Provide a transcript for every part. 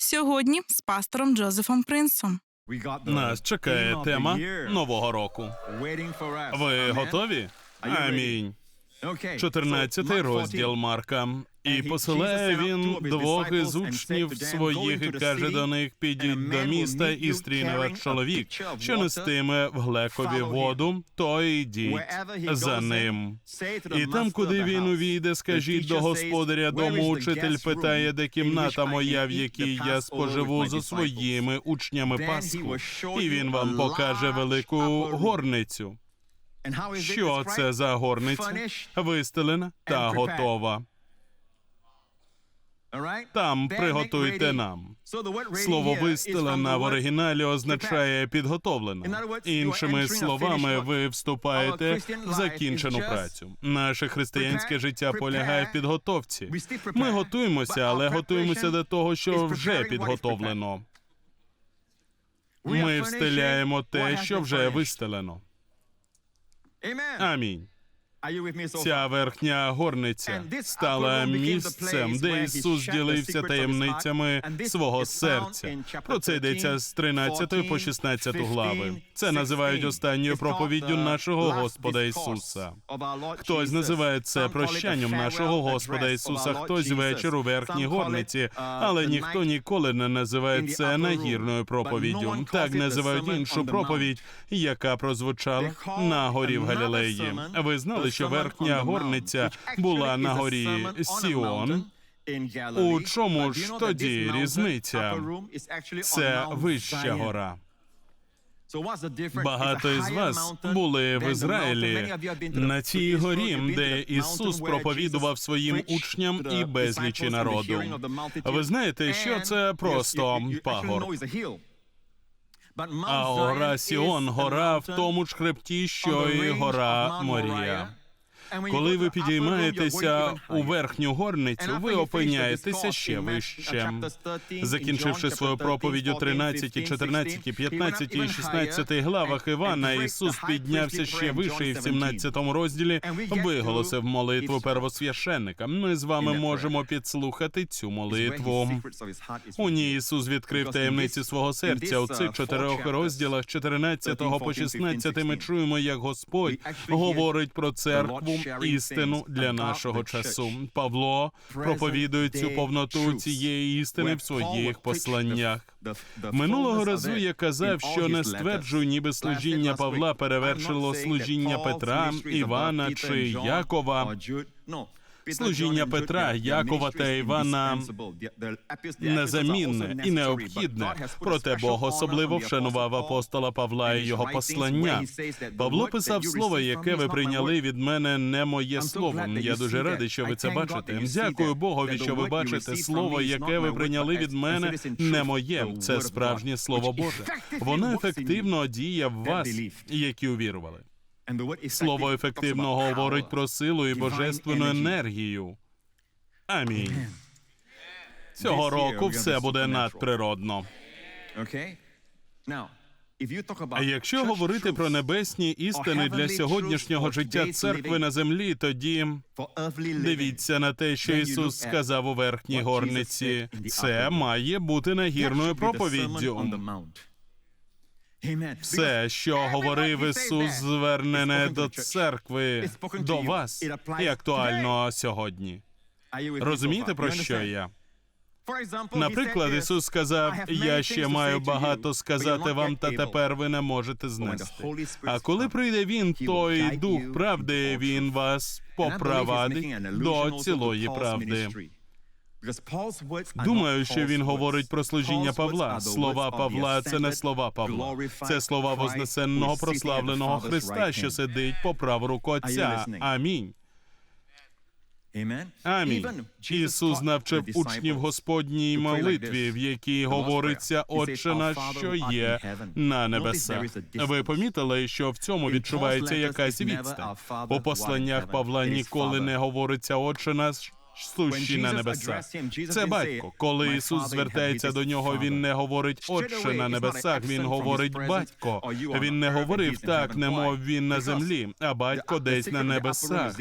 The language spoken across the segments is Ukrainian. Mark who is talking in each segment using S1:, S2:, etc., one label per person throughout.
S1: Сьогодні з пастором Джозефом Принсом.
S2: Нас чекає тема нового року. Ви готові? Амінь. 14 розділ Марка. І посилає він двох із учнів своїх і каже до них: підіть до міста і стріне ваш чоловік, що нестиме в глекові воду, то йдіть за ним. І там, куди він увійде, скажіть до господаря дому, учитель питає, де кімната моя, в якій я споживу за своїми учнями Пасху. І він вам покаже велику горницю. Що це за горниця? Вистелена та готова. Там приготуйте нам. Слово вистелена в оригіналі означає підготовлена. Іншими словами, ви вступаєте в закінчену працю. Наше християнське життя полягає в підготовці. Ми готуємося, але готуємося до того, що вже підготовлено. Ми встеляємо те, що вже вистелено. Амінь. Ця верхня горниця стала місцем, де Ісус ділився таємницями свого серця. Про це йдеться з 13 по 16 глави. Це називають останньою проповіддю нашого Господа Ісуса. Хтось називає це прощанням нашого Господа Ісуса, хтось вечір у верхній горниці, але ніхто ніколи не називає це нагірною проповіддю. Так називають іншу проповідь, яка прозвучала на горі в Галілеї. Ви знали, що верхня горниця була на горі Сіон. У чому ж тоді різниця? Це вища гора. Багато із вас були в Ізраїлі на цій горі, де Ісус проповідував своїм учням і безлічі народу. Ви знаєте, що це просто пагор. А гора Сіон, гора в тому ж хребті, що і гора Морія. Коли ви підіймаєтеся у верхню горницю, ви опиняєтеся ще вище. Закінчивши свою проповідь у 13, 14, 15 і 16 главах Івана, Ісус піднявся ще вище і в 17 розділі виголосив молитву первосвященника. Ми з вами можемо підслухати цю молитву. У ній Ісус відкрив таємниці свого серця. У цих чотирьох розділах, 14 по 16, ми чуємо, як Господь говорить про церкву істину для нашого часу. Павло проповідує цю повноту цієї істини в своїх посланнях. Минулого разу я казав, що не стверджую, ніби служіння Павла перевершило служіння Петра, Івана чи Якова. Служіння Петра, Якова та Івана незамінне і необхідне. Проте Бог особливо вшанував апостола Павла і його послання. Павло писав слово, яке ви прийняли від мене, не моє слово. Я дуже радий, що ви це бачите. Дякую Богові, що ви бачите слово, яке ви прийняли від мене, не моє. Це справжнє слово Боже. Воно ефективно діє в вас, які увірували. Слово ефективно говорить про силу і божественну енергію. Амінь. Цього року все буде надприродно. А якщо говорити про небесні істини для сьогоднішнього життя церкви на землі, тоді дивіться на те, що Ісус сказав у верхній горниці. Це має бути нагірною проповіддю. Все, що говорив Ісус, звернене до церкви, до вас і актуально сьогодні. Розумієте, про що я? Наприклад, Ісус сказав: Я ще маю багато сказати вам, та тепер ви не можете знести. А коли прийде він, той дух правди, він вас попровадить до цілої правди. Думаю, що він говорить про служіння Павла. Слова Павла це не слова Павла, це слова вознесенного прославленого Христа, що сидить по праву руку Отця. Амінь. Амінь. Ісус навчив учнів Господній молитві, в якій говориться Отче наш, що є на небесах. Ви помітили, що в цьому відчувається якась відстань. У посланнях Павла ніколи не говориться Отче наш, сущий на небесах. Це батько. Коли Ісус звертається до нього, він не говорить Отче на небесах, він говорить батько. Він не говорив так, немов він на землі, а батько десь на небесах.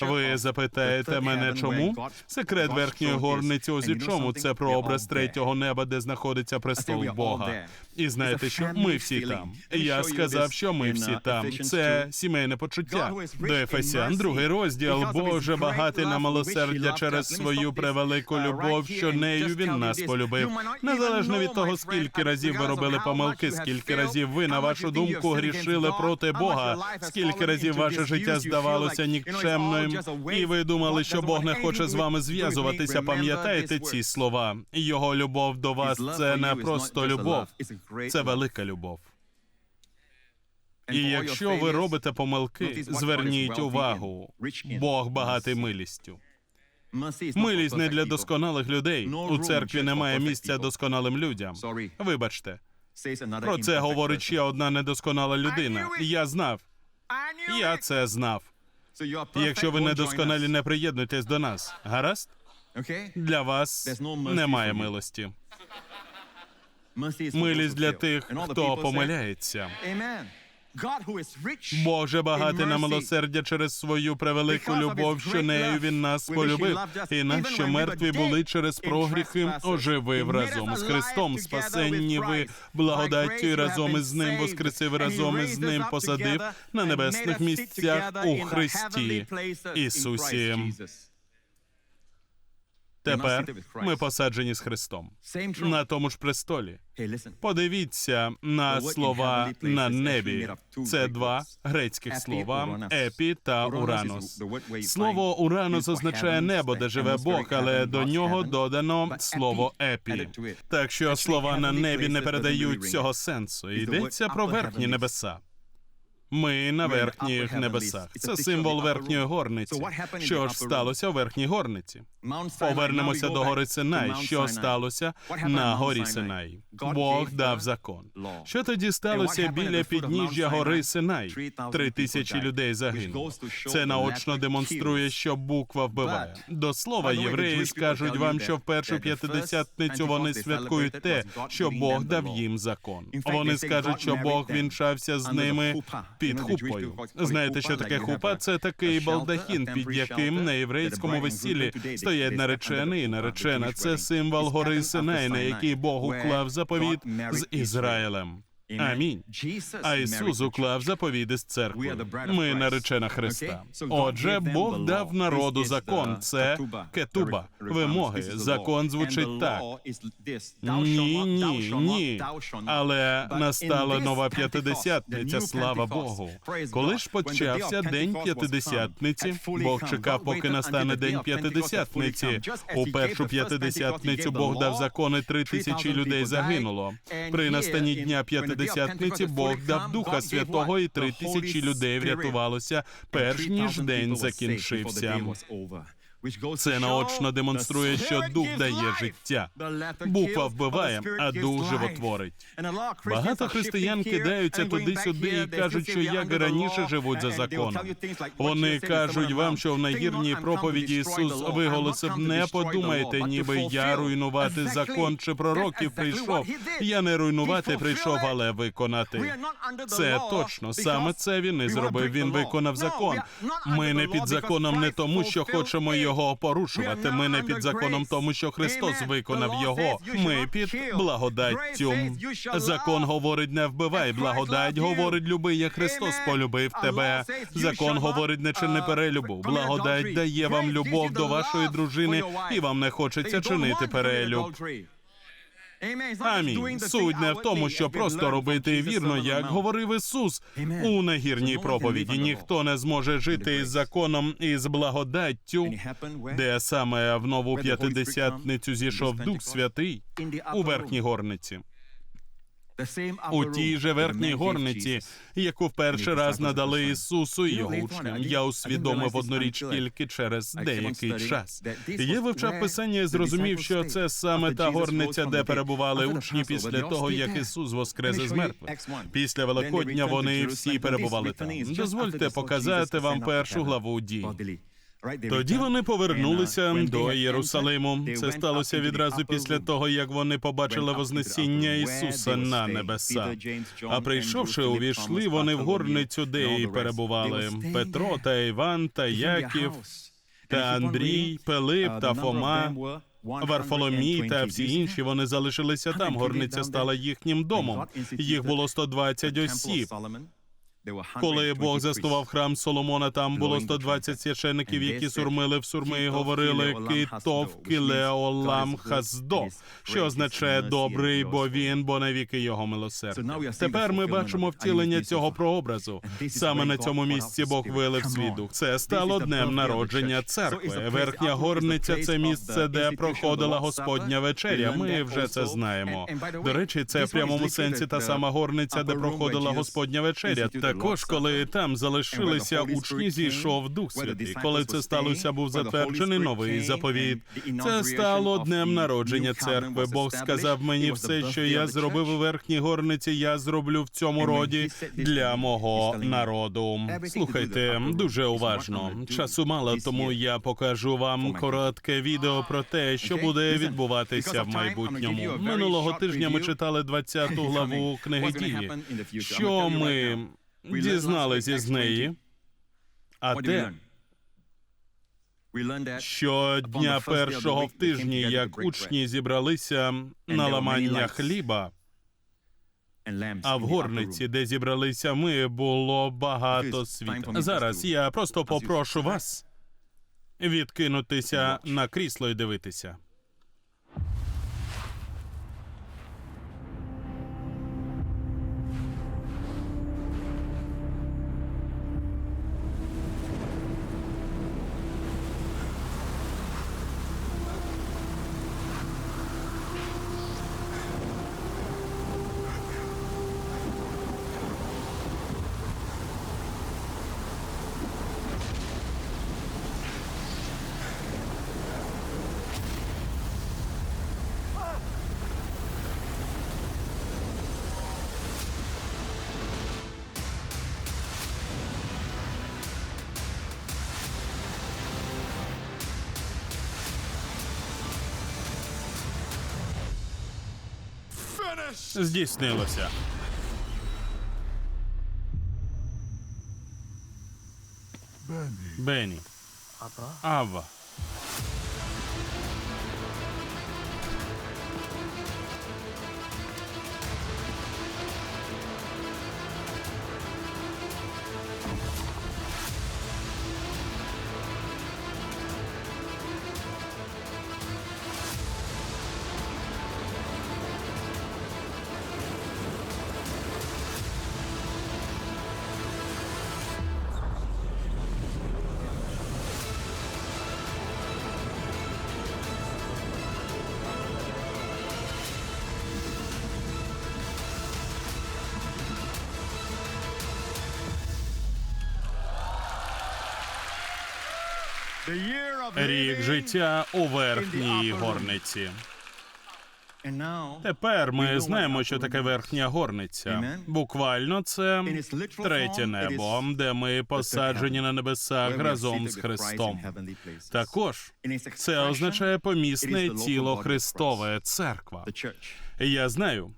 S2: Ви запитаєте мене, чому? Секрет верхньої горниці ось у чому. Це прообраз третього неба, де знаходиться престол Бога. І знаєте, що ми всі там. Я сказав, що ми всі там. Це сімейне почуття. До Ефесян, другий розділ. Боже багатий на милосердя через свою превелику любов, що нею він нас полюбив. Незалежно від того, скільки разів ви робили помилки, скільки разів ви, на вашу думку, грішили проти Бога, скільки разів ваше життя здавалося нікчемним, і ви думали, що Бог не хоче з вами зв'язуватися. Пам'ятаєте ці слова? Його любов до вас це не просто любов, це велика любов. І якщо ви робите помилки, зверніть увагу. Бог багатий милістю. Милість не для досконалих людей. У церкві немає місця досконалим людям. Вибачте, про це говорить ще одна недосконала людина. Я знав, я це знав. Якщо ви недосконалі, не приєднуйтесь до нас. Гаразд? Для вас немає милості. Милість для тих, хто помиляється. Боже багатий на милосердя через свою превелику любов, що нею він нас полюбив, і нас, що мертві були через прогріхи, оживив разом з Христом. Спасенні ви благодаттю і разом із ним воскресив разом із ним, посадив на небесних місцях у Христі Ісусі. Тепер ми посаджені з Христом на тому ж престолі. Подивіться на слова на небі. Це два грецьких слова епі та уранос. Слово уранос означає небо, де живе Бог, але до нього додано слово епі. Так що слова на небі не передають цього сенсу. Йдеться про верхні небеса. Ми на верхніх небесах. Це символ верхньої горниці. Що ж сталося у верхній горниці? Повернемося до гори Синай. Що сталося на горі Синай? Бог дав закон. Що тоді сталося біля підніжжя гори Синай? Три тисячі людей загинуло. Це наочно демонструє, що буква вбиває. До слова, євреї скажуть вам, що в першу п'ятидесятницю вони святкують те, що Бог дав їм закон. Вони скажуть, що Бог вінчався з ними під хупою. Знаєте, що таке хупа? Це такий балдахін, під яким на єврейському весіллі стоять наречений і наречена. Це символ гори Синай, на який Бог уклав заповіт з Ізраїлем. Амінь. А Ісус уклав заповіди з церкви. Ми наречена Христа. Отже, Бог дав народу закон. Це кетуба, вимоги. Закон звучить так. Ні, ні, ні. Але настала нова п'ятидесятниця, слава Богу. Коли ж почався день п'ятидесятниці, Бог чекав, поки настане день п'ятидесятниці. У першу п'ятидесятницю Бог дав закони, три тисячі людей загинуло. При настанні дня п'ятидесятниці Бог дав Духа Святого, і три тисячі людей врятувалося, перш ніж день закінчився. Це наочно демонструє, що дух дає життя. Буква вбиває, а дух животворить. Багато християн кидаються туди-сюди і кажуть, що як і раніше живуть за законом. Вони кажуть вам, що в нагірній проповіді Ісус виголосив, не подумайте, ніби я руйнувати закон чи пророків прийшов. Я не руйнувати прийшов, але виконати. Це точно саме це він і зробив. Він виконав закон. Ми не під законом не тому, що хочемо його порушувати. Ми не під законом, тому що Христос виконав його. Ми під благодаттю. Закон говорить, не вбивай. Благодать говорить, люби, як Христос полюбив тебе. Закон говорить, не чини перелюбу. Благодать дає вам любов до вашої дружини, і вам не хочеться чинити перелюб. Амінь. Суть не в тому, що просто робити вірно, як говорив Ісус у нагірній проповіді. Ніхто не зможе жити із законом і з благодаттю, де саме в нову п'ятидесятницю зійшов Дух Святий у верхній горниці. У тій же верхній горниці, яку в перший раз надали Ісусу і його учням, я усвідомив одну річ тільки через деякий час. Я вивчав писання і зрозумів, що це саме та горниця, де перебували учні після того, як Ісус воскрес із мертвих. Після Великодня вони всі перебували там. Дозвольте показати вам першу главу дій. Тоді вони повернулися до Єрусалиму. Це сталося відразу після того, як вони побачили Вознесіння Ісуса на небеса. А прийшовши, увійшли вони в горницю, де і перебували Петро та Іван таЯків та Андрій, Пилип та Фома. Варфоломій та всі інші вони залишилися там. Горниця стала їхнім домом. Їх було 120 осіб. Коли Бог заснував храм Соломона, там було 120 священиків, які сурмили в сурми і говорили «Китов кілеолам хаздо», що означає добрий, бо він, бо навіки його милосердя. Тепер ми бачимо втілення цього прообразу. Саме на цьому місці Бог вилив свій дух. Це стало днем народження церкви. Верхня горниця це місце, де проходила Господня вечеря. Ми вже це знаємо. До речі, це в прямому сенсі та сама горниця, де проходила Господня вечеря. Також, коли там залишилися учні, зійшов Дух Святий. Коли це сталося, був затверджений новий заповіт. Це стало днем народження церкви. Бог сказав мені все, що я зробив у верхній горниці, я зроблю в цьому роді для мого народу. Слухайте дуже уважно. Часу мало, тому я покажу вам коротке відео про те, що буде відбуватися в майбутньому. Минулого тижня ми читали 20 главу книги дії. Що ми дізналися з неї? А те, що дня першого в тижні, як учні зібралися на ламання хліба, а в горниці, де зібралися ми, було багато світла. Зараз я просто попрошу вас відкинутися на крісло і дивитися. Здійснилося. Бенні. Ава. Рік життя у верхній горниці. Тепер ми знаємо, що таке верхня горниця. Буквально це третє небо, де ми посаджені на небесах разом з Христом. Також це означає помісне тіло Христове, церква. Я знаю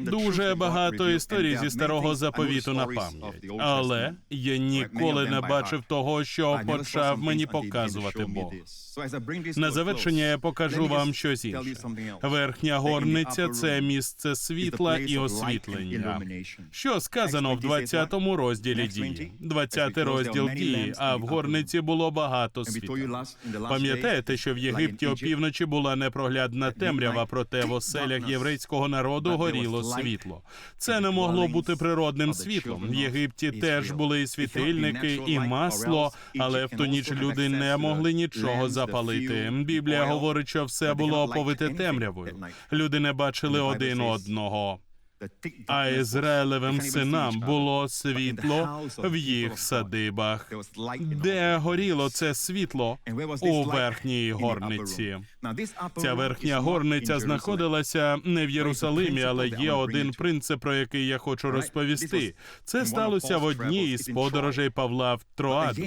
S2: дуже багато історій зі старого заповіту на пам'ять, але я ніколи не бачив того, що почав мені показувати Бог. На завершення я покажу вам щось інше. Верхня горниця це місце світла і освітлення. Що сказано в 20 розділі дії? 20 розділ дії, а в горниці було багато світла. Пам'ятаєте, що в Єгипті опівночі була непроглядна темрява, проте в оселях єврейського народу горіло світло. Це не могло бути природним світлом. В Єгипті теж були і світильники, і масло, але в ту ніч люди не могли нічого запалити. Біблія говорить, що все було оповите темрявою. Люди не бачили один одного. А Ізраїлевим синам було світло в їх садибах. Де горіло це світло у верхній горниці. Ця верхня горниця знаходилася не в Єрусалимі, але є один принцип, про який я хочу розповісти. Це сталося в одній із подорожей Павла в Троаду.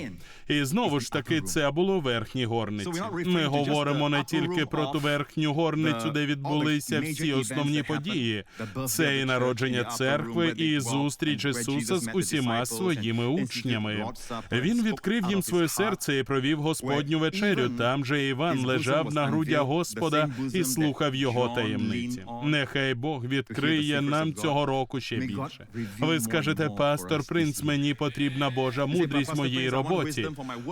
S2: І знову ж таки, це було в верхній горниці. Ми говоримо не тільки про ту верхню горницю, де відбулися всі основні події. Це і народження церкви, і зустріч Ісуса з усіма своїми учнями. Він відкрив їм своє серце і провів Господню вечерю. Там же Іван лежав на грудях Господа і слухав його таємниці. Нехай Бог відкриє нам цього року ще більше. Ви скажете, пастор Принц, мені потрібна Божа мудрість моїй роботі.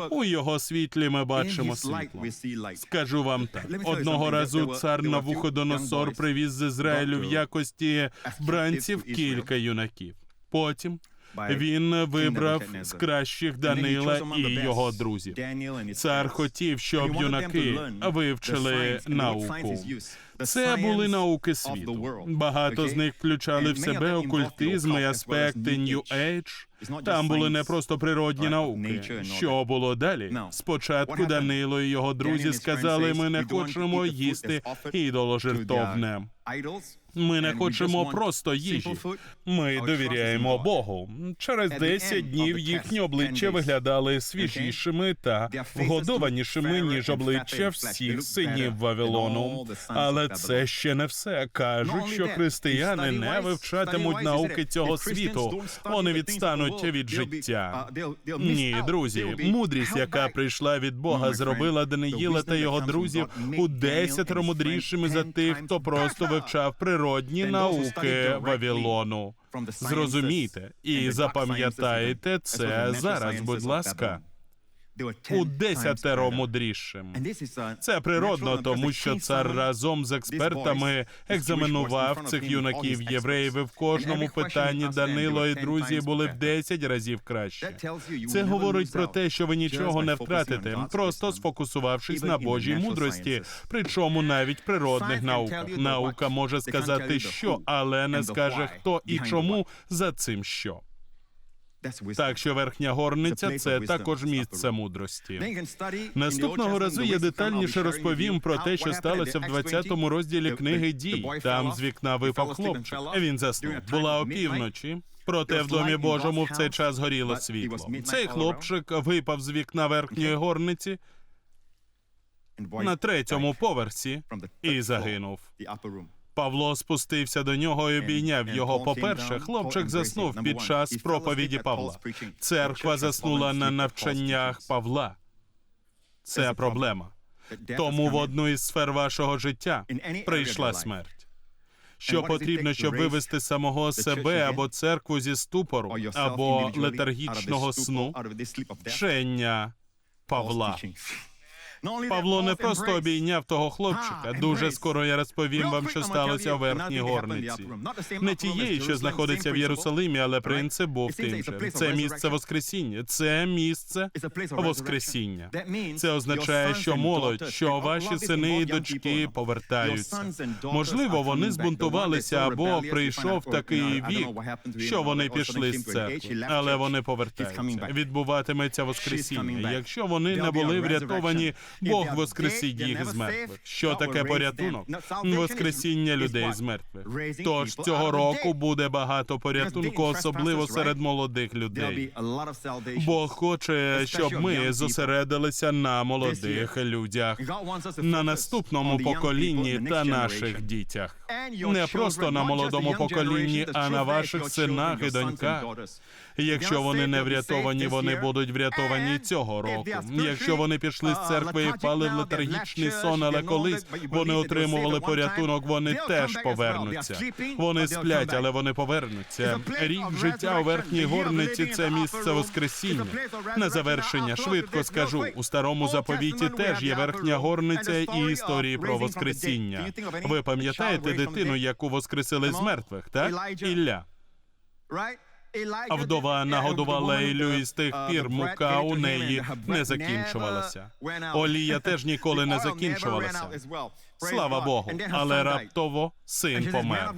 S2: У його світлі ми бачимо світло. Скажу вам так: одного разу цар Навуходоносор привіз з Ізраїлю в якості бранців кілька юнаків. Потім він вибрав з кращих Данила і його друзів. Цар хотів, щоб юнаки вивчили науку. Це були науки світу. Багато з них включали в себе окультизм і аспекти Age. Там були не просто природні науки. Що було далі? Спочатку Данило і його друзі сказали: ми не хочемо їсти ідоло жертовне. Ми не хочемо просто їжі. Ми довіряємо Богу. Через 10 днів їхні обличчя виглядали свіжішими та вгодованішими ніж обличчя всіх синів Вавилону. Але це ще не все. Кажуть, що християни не вивчатимуть науки цього світу. Вони відстануть від життя. Ні, друзі, мудрість, яка прийшла від Бога, зробила Даниїла та його друзів у десятеро мудрішими за тих, хто просто вивчав природні науки Вавилону. Зрозумійте і запам'ятайте це зараз, будь ласка. У десятеро мудрішим. Це природно, тому що цар разом з експертами екзаменував цих юнаків євреїв. і В кожному питанні Данило і друзі були в 10 разів краще. Це говорить про те, що ви нічого не втратите, просто сфокусувавшись на Божій мудрості, причому навіть природних науках. Наука може сказати що, але не скаже хто і чому за цим що. Так що верхня горниця це також місце мудрості. Наступного разу я детальніше розповім про те, що сталося в 20-му розділі книги дій. Там з вікна випав хлопчик. Він заснув. Була опівночі. Проте в домі Божому в цей час горіло світло. Цей хлопчик випав з вікна верхньої горниці на третьому поверсі і загинув. Павло спустився до нього і обійняв його. По-перше, хлопчик заснув під час проповіді Павла. Церква заснула на навчаннях Павла. Це проблема. Тому в одну із сфер вашого життя прийшла смерть. Що потрібно, щоб вивести самого себе або церкву зі ступору, або летаргічного сну, вчення Павла. Павло не просто обійняв того хлопчика. Дуже скоро я розповім вам, що сталося в верхній горниці. Не тієї, що знаходиться в Єрусалимі, але принцип був тим же. Це місце Воскресіння. Це місце Воскресіння. Це означає, що молодь, що ваші сини і дочки повертаються. Можливо, вони збунтувалися або прийшов такий вік, що вони пішли з церкви, але вони повертаються. Відбуватиметься Воскресіння. Якщо вони не були врятовані. Бог воскресить їх з мертвих. Що таке порятунок? Воскресіння людей з мертвих. Тож цього року буде багато порятунку, особливо серед молодих людей. Бог хоче, щоб ми зосередилися на молодих людях, на наступному поколінні та наших дітях. Не просто на молодому поколінні, а на ваших синах і доньках. Якщо вони не врятовані, вони будуть врятовані цього року. Якщо вони пішли з церкви і впали в летаргічний сон, але колись вони отримували порятунок, вони теж повернуться. Вони сплять, але вони повернуться. Рік життя у верхній горниці це місце воскресіння. На завершення швидко скажу у старому заповіті теж є верхня горниця і історії про воскресіння. Ви пам'ятаєте дитину, яку воскресили з мертвих? Так Ілля. А вдова нагодувала Ілю і з тих пір мука у неї не закінчувалася. Олія теж ніколи не закінчувалася. Слава Богу, але раптово син помер.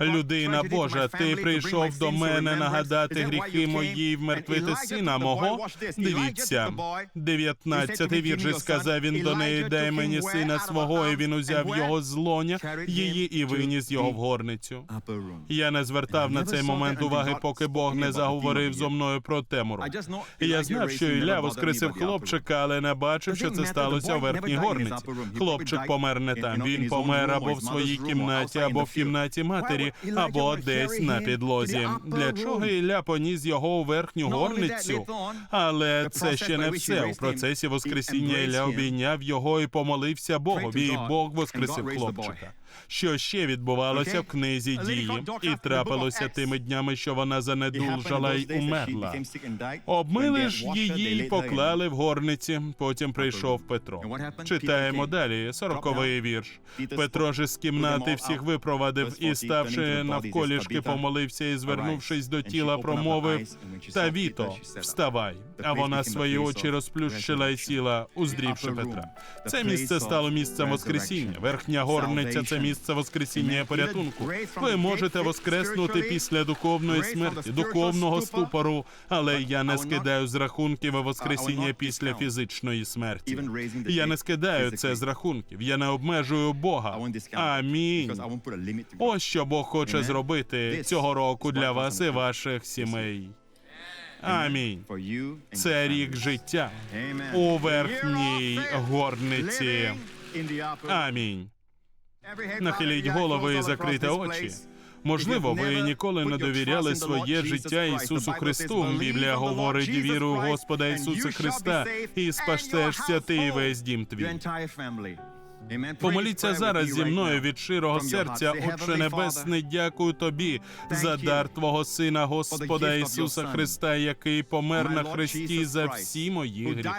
S2: Людина Божа, ти прийшов до мене нагадати гріхи мої і вмертвити сина мого. Дивіться, 19-й вірш сказав він до неї, дай мені сина свого, і він узяв його з лоня, її і виніс його в горницю. Я не звертав на цей момент уваги, поки Бог не заговорив зо мною про темору. Я знав, що Ілля воскресив хлопчика, але не бачив, що це сталося у верхній горниці. Хлопчик помер не там. Він помер або в своїй кімнаті, або в кімнаті матері, або десь на підлозі. Для чого Ілля поніс його у верхню горницю? Але це ще не все. У процесі воскресіння Ілля обійняв його і помолився Богові, і Бог воскресив хлопчика. Що ще відбувалося в книзі дії, і трапилося тими днями, що вона занедужала й умерла. Обмили ж її, й поклали в горниці. Потім прийшов Петро. Читаємо далі. Сороковий вірш. Петро ж з кімнати всіх випровадив і, ставши навколішки, помолився і, звернувшись до тіла, промовив та віто, вставай. А вона свої очі розплющила і сіла, уздрівши Петра. Це місце стало місцем воскресіння. Верхня горниця це місце воскресіння порятунку. Ви можете воскреснути після духовної смерті, духовного ступору, але я не скидаю з рахунків воскресіння після фізичної смерті. Я не скидаю це з рахунків. Я не обмежую Бога. Амінь. Ось що Бог хоче зробити цього року для вас і ваших сімей. Амінь. Це рік життя у верхній горниці. Амінь. Нахиліть голови і закрийте очі. Можливо, ви ніколи не довіряли своє життя Ісусу Христу. Біблія говорить віру в Господа Ісуса Христа і спасешся ти і весь дім твій. Помоліться зараз зі мною від щирого серця, Отче Небесний, дякую тобі за дар Твого Сина, Господа Ісуса Христа, який помер на хресті за всі мої гріхи.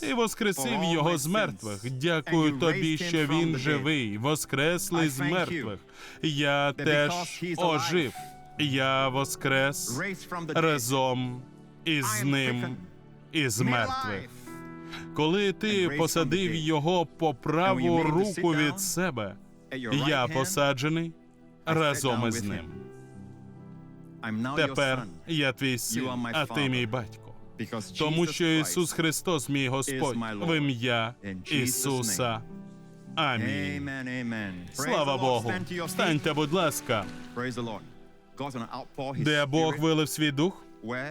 S2: Ти воскресив його з мертвих. Дякую тобі, що він живий, воскреслий з мертвих. Я теж ожив. Я воскрес разом із ним із мертвих. Коли ти посадив його по праву руку від себе, я посаджений разом із ним. Тепер я твій син, а ти мій батько. Тому що Ісус Христос, мій Господь, в ім'я Ісуса. Амінь. Слава Богу. Встаньте, будь ласка, де Бог вилив свій дух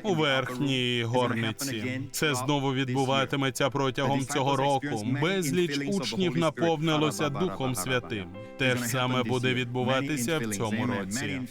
S2: у верхній горниці. Це знову відбуватиметься протягом цього року. Безліч учнів наповнилося Духом Святим. Те ж саме буде відбуватися в цьому році.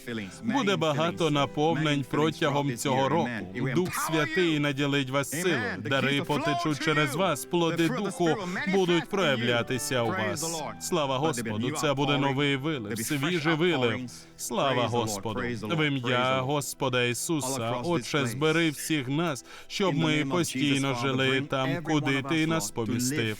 S2: Буде багато наповнень протягом цього року. Дух Святий наділить вас силою. Дари потечуть через вас. Плоди духу будуть проявлятися у вас. Слава Господу! Це буде новий вилив, свіжий вилив. Слава Господу! В ім'я Господа Ісуса. Отче, збери всіх нас, щоб ми постійно жили там, куди ти нас помістив.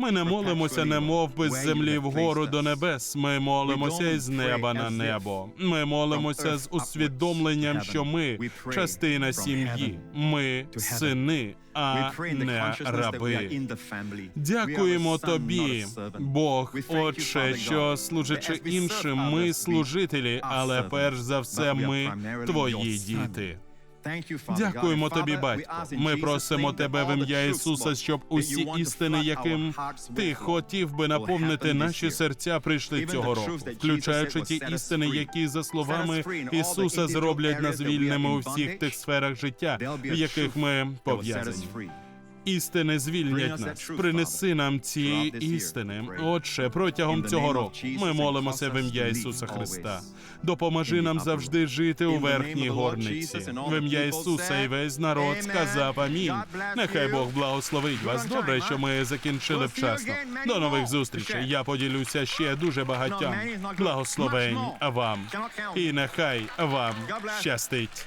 S2: Ми не молимося, немов би з землі вгору до небес. Ми молимося із неба на небо. Ми молимося з усвідомленням, що ми частина сім'ї. Ми сини, а не раби. Дякуємо тобі, Бог, Отче, що служачи іншим, ми служителі, але перш за все, ми твої діти. Дякуємо тобі, батько. Ми просимо тебе в ім'я Ісуса, щоб усі істини, яким ти хотів би наповнити наші серця, прийшли цього року, включаючи ті істини, які за словами Ісуса зроблять нас вільними у всіх тих сферах життя, в яких ми пов'язані. Істини звільнять нас. Принеси нам ці істини. Отче, протягом цього року ми молимося в ім'я Ісуса Христа. Допоможи нам завжди жити у верхній горниці. В ім'я Ісуса і весь народ сказав амінь. Нехай Бог благословить вас. Добре, що ми закінчили вчасно. До нових зустрічей. Я поділюся ще дуже багатьом. Благословень вам. І нехай вам щастить.